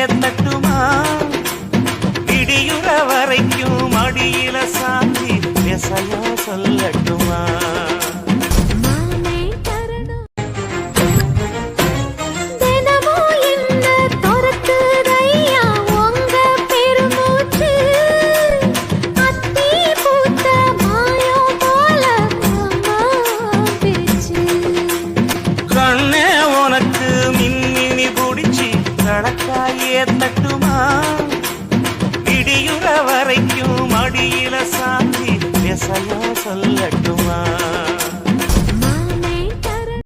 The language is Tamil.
தட்டுமா இடியுற வரைக்கும் மடியில சாந்தி விசையா சொல்லட்டுமா? மாமே கடக்காயே தட்டுமா? இடியுற வரைக்கும் அடியில சாந்தி விசையா சொல்லட்டுமா?